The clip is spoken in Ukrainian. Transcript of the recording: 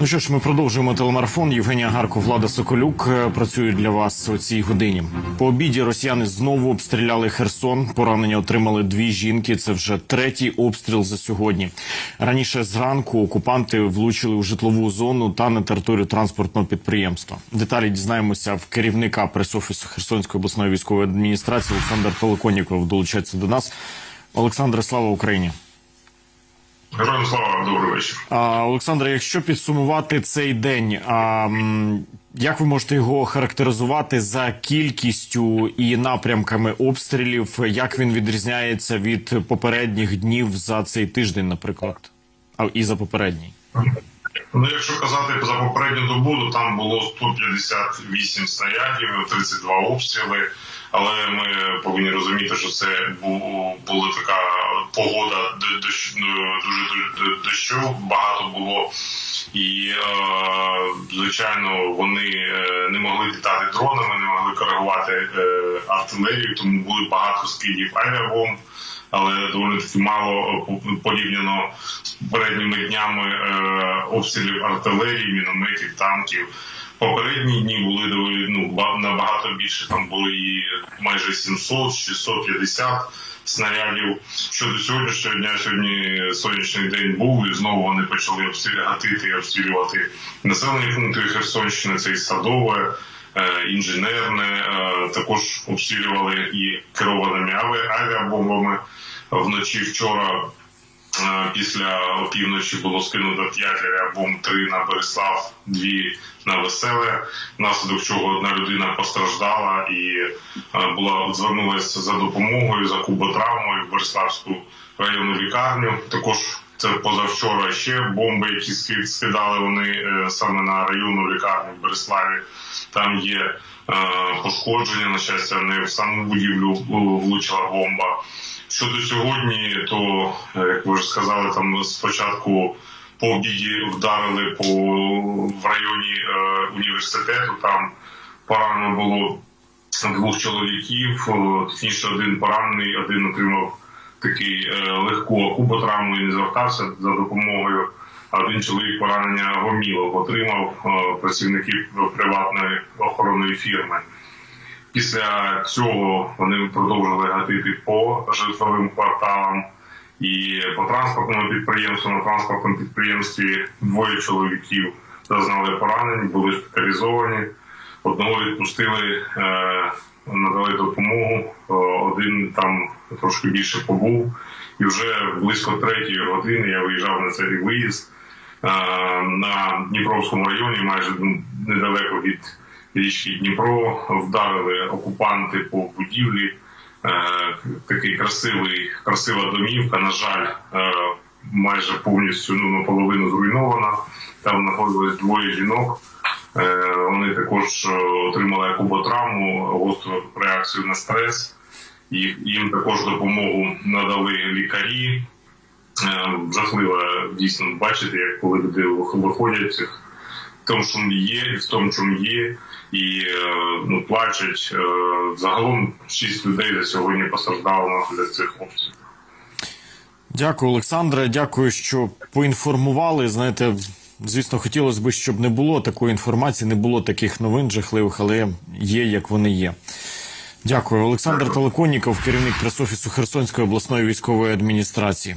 Ну що ж, ми продовжуємо телемарафон. Євгенія Гарко, Влада Соколюк е, працюють для вас у цій годині. По обіді росіяни знову обстріляли Херсон. Поранення отримали дві жінки. Це вже третій обстріл за сьогодні. Раніше зранку окупанти влучили у житлову зону та на територію транспортного підприємства. Деталі дізнаємося в керівника пресофісу Херсонської обласної військової адміністрації Олександр Толоконіков долучається до нас. Олександре, слава Україні. Героям слава, добрий вечір. А, Олександре, якщо підсумувати цей день, а, як ви можете його характеризувати за кількістю і напрямками обстрілів? Як він відрізняється від попередніх днів за цей тиждень, наприклад, а і за попередній? Ну, якщо казати за попередню добу, то там було 158 снарядів, 32 обстріли. Але ми повинні розуміти, що це бу- була така погода дощ- ну, дуже дуже дощу, багато було. І е, звичайно вони е, не могли літати дронами, не могли коригувати е, артилерію, тому були багато скидів авіабомб. Але доволі таки мало е, порівняно з попередніми днями е, обстрілів артилерії, мінометів, танків. Попередні дні були доволі ну ба- набагато більше. Там було і майже 700, 650 снарядів. Щодо сьогоднішнього дня, сьогодні сонячний день був, і знову вони почали обстрілювати і обстрілювати населені пункти Херсонщини. Це і садове, е, інженерне. е, Також обстрілювали і керованими аві- авіабомбами вночі вчора. Е, Після опівночі було скинуто 5 авіабомб, 3 на Береслав, 2 на Веселе, внаслідок чого одна людина постраждала і е, була звернулася за допомогою за куботравмою в Береславську районну лікарню. Також це позавчора ще бомби, які ски- скидали вони е, саме на районну лікарню в Береславі. Там є пошкодження, на щастя, не в саму будівлю влучила бомба. Щодо сьогодні, то е, як ви вже сказали, там спочатку по обіді вдарили по в районі е, університету. Там поранено було двох чоловіків. е, Точніше, один поранений, один отримав такий е, легку акуботравму і не звертався за допомогою. Один чоловік поранення гомілок отримав е, працівників приватної охоронної фірми. Після цього вони продовжили гатити по житловим кварталам і по транспортному підприємству. На транспортному підприємстві двоє чоловіків зазнали поранень, були шпиталізовані. Одного відпустили, е, надали допомогу. е, Один там трошки більше побув. І вже близько третьої години я виїжджав на цей виїзд е, на Дніпровському районі, майже недалеко від річки Дніпро вдарили окупанти по будівлі. Е, такий красивий, красива домівка. На жаль, е, майже повністю ну, наполовину зруйнована. Там знаходилось двоє жінок. Е, вони також отримали акуботравму, гостру реакцію на стрес. Їм також допомогу надали лікарі. Жахливо дійсно бачити, як коли люди виходять тому, що є, і в тому, чому є, і е, ну, плачуть. Е, Загалом шість людей за сьогодні постраждало внаслідок цих обстрілів. Дякую, Олександре. Дякую, що поінформували. Знаєте, звісно, хотілося б, щоб не було такої інформації, не було таких новин жахливих, але є як вони є. Дякую, Олександр Телеконіков, керівник пресофісу Херсонської обласної військової адміністрації.